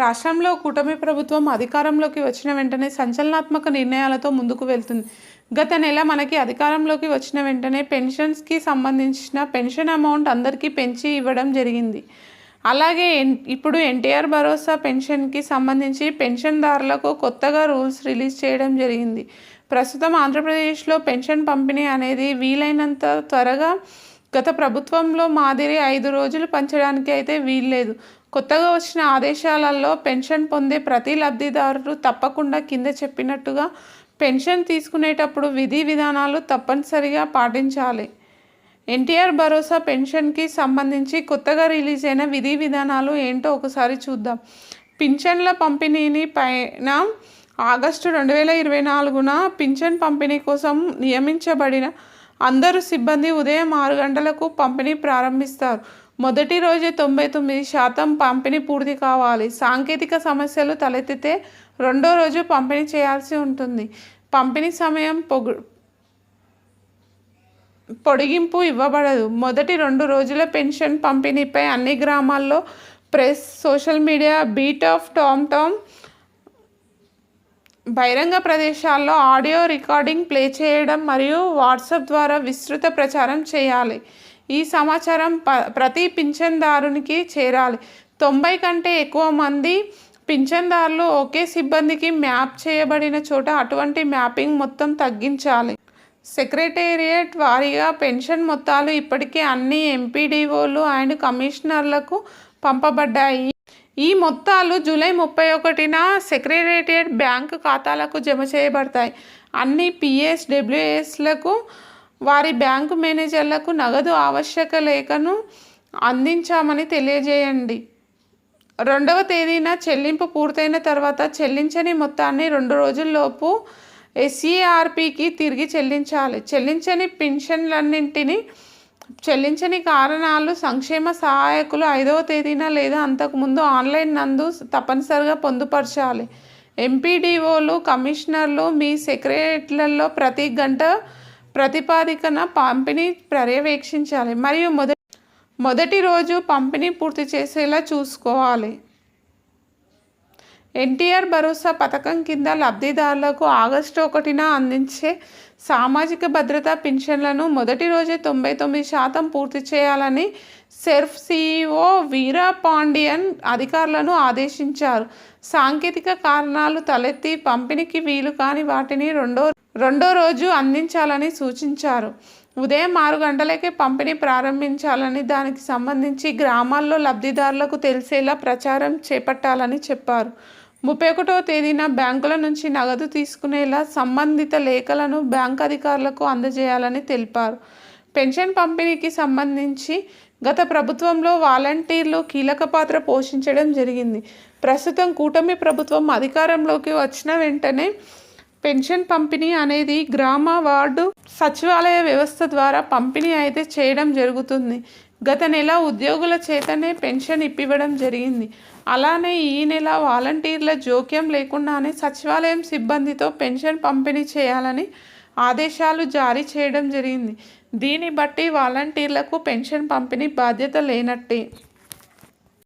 రాష్ట్రంలో కూటమి ప్రభుత్వం అధికారంలోకి వచ్చిన వెంటనే సంచలనాత్మక నిర్ణయాలతో ముందుకు వెళ్తుంది. గత నెల మనకి అధికారంలోకి వచ్చిన వెంటనే పెన్షన్స్కి సంబంధించిన పెన్షన్ అమౌంట్ అందరికీ పెంచి ఇవ్వడం జరిగింది. అలాగే ఎన్- ఇప్పుడు ఎన్టీఆర్ భరోసా పెన్షన్కి సంబంధించి పెన్షన్దారులకు కొత్తగా రూల్స్ రిలీజ్ చేయడం జరిగింది. ప్రస్తుతం ఆంధ్రప్రదేశ్లో పెన్షన్ పంపిణీ అనేది వీలైనంత త్వరగా గత ప్రభుత్వంలో మాదిరి ఐదు రోజులు పంచడానికి అయితే వీల్లేదు. కొత్తగా వచ్చిన ఆదేశాలలో పెన్షన్ పొందే ప్రతి లబ్ధిదారులు తప్పకుండా కింద చెప్పినట్టుగా పెన్షన్ తీసుకునేటప్పుడు విధి విధానాలు తప్పనిసరిగా పాటించాలి. ఎన్టీఆర్ భరోసా పెన్షన్కి సంబంధించి కొత్తగా రిలీజ్ అయిన విధి విధానాలు ఏంటో ఒకసారి చూద్దాం. పింఛన్ల పంపిణీని పైన ఆగస్టు రెండు వేల ఇరవై నాలుగున పింఛన్ పంపిణీ కోసం నియమించబడిన అందరూ సిబ్బంది ఉదయం ఆరు గంటలకు పంపిణీ ప్రారంభిస్తారు. మొదటి రోజే తొంభై తొమ్మిది శాతం పంపిణీ పూర్తి కావాలి. సాంకేతిక సమస్యలు తలెత్తితే రెండో రోజు పంపిణీ చేయాల్సి ఉంటుంది. పంపిణీ సమయం పొగు పొడిగింపు ఇవ్వబడదు. మొదటి రెండు రోజుల పెన్షన్ పంపిణీపై అన్ని గ్రామాల్లో press social media beat of tom tom బహిరంగ ప్రదేశాల్లో ఆడియో రికార్డింగ్ ప్లే చేయడం మరియు వాట్సాప్ ద్వారా విస్తృత ప్రచారం చేయాలి. ఈ సమాచారం ప ప్రతి పింఛన్దారునికి చేరాలి. తొంభై కంటే ఎక్కువ మంది పింఛన్దారులు ఒకే సిబ్బందికి మ్యాప్ చేయబడిన చోట అటువంటి మ్యాపింగ్ మొత్తం తగ్గించాలి. సెక్రటేరియట్ వారీగా పెన్షన్ మొత్తాలు ఇప్పటికే అన్ని ఎంపీడీఓలు అండ్ కమిషనర్లకు పంపబడ్డాయి. ఈ మొత్తాలు జూలై ముప్పై ఒకటిన సెక్రటేరియట్ బ్యాంకు ఖాతాలకు జమ చేయబడతాయి. అన్ని పిఎస్ డబ్ల్యూఎస్లకు వారి బ్యాంకు మేనేజర్లకు నగదు ఆవశ్యక లేఖను అందించామని తెలియజేయండి. రెండవ తేదీన చెల్లింపు పూర్తయిన తర్వాత చెల్లించని మొత్తాన్ని రెండు రోజుల్లోపు ఎస్ఈఆర్పికి తిరిగి చెల్లించాలి. చెల్లించని పెన్షన్లన్నింటినీ చెల్లించని కారణాలు సంక్షేమ సహాయకులు ఐదవ తేదీన లేదా అంతకుముందు ఆన్లైన్ నందు తప్పనిసరిగా పొందుపరచాలి. ఎంపీడీఓలు కమిషనర్లు మీ సెక్రటరీలలో ప్రతి గంట ప్రతిపాదికన పంపిణీ పర్యవేక్షించాలి. మరియు మొదటి మొదటి రోజు పంపిణీ పూర్తి చేసేలా చూసుకోవాలి. ఎన్టీఆర్ భరోసా పథకం కింద లబ్ధిదారులకు ఆగస్టు ఒకటిన అందించే సామాజిక భద్రత పింఛన్లను మొదటి రోజే తొంభై తొమ్మిది శాతం పూర్తి చేయాలని సెర్ఫ్ సిఇఓ వీరా పాండియన్ అధికారులను ఆదేశించారు. సాంకేతిక కారణాలు తలెత్తి పంపిణీకి వీలు కాని వాటిని రెండో రెండో రోజు అందించాలని సూచించారు. ఉదయం ఆరు గంటలకే పంపిణీ ప్రారంభించాలని దానికి సంబంధించి గ్రామాల్లో లబ్ధిదారులకు తెలిసేలా ప్రచారం చేపట్టాలని చెప్పారు. ముప్పై ఒకటో తేదీన బ్యాంకుల నుంచి నగదు తీసుకునేలా సంబంధిత లేఖలను బ్యాంక్ అధికారులకు అందజేయాలని తెలిపారు. పెన్షన్ పంపిణీకి సంబంధించి గత ప్రభుత్వంలో వాలంటీర్లు కీలక పాత్ర పోషించడం జరిగింది. ప్రస్తుతం కూటమి ప్రభుత్వం అధికారంలోకి వచ్చిన వెంటనే పెన్షన్ పంపిణీ అనేది గ్రామ వార్డు సచివాలయ వ్యవస్థ ద్వారా పంపిణీ అయితే చేయడం జరుగుతుంది. గత నెల ఉద్యోగుల చేతనే పెన్షన్ ఇప్పివ్వడం జరిగింది. అలానే ఈ నెల వాలంటీర్ల జోక్యం లేకుండానే సచివాలయం సిబ్బందితో పెన్షన్ పంపిణీ చేయాలని ఆదేశాలు జారీ చేయడం జరిగింది. దీన్ని బట్టి వాలంటీర్లకు పెన్షన్ పంపిణీ బాధ్యత లేనట్టే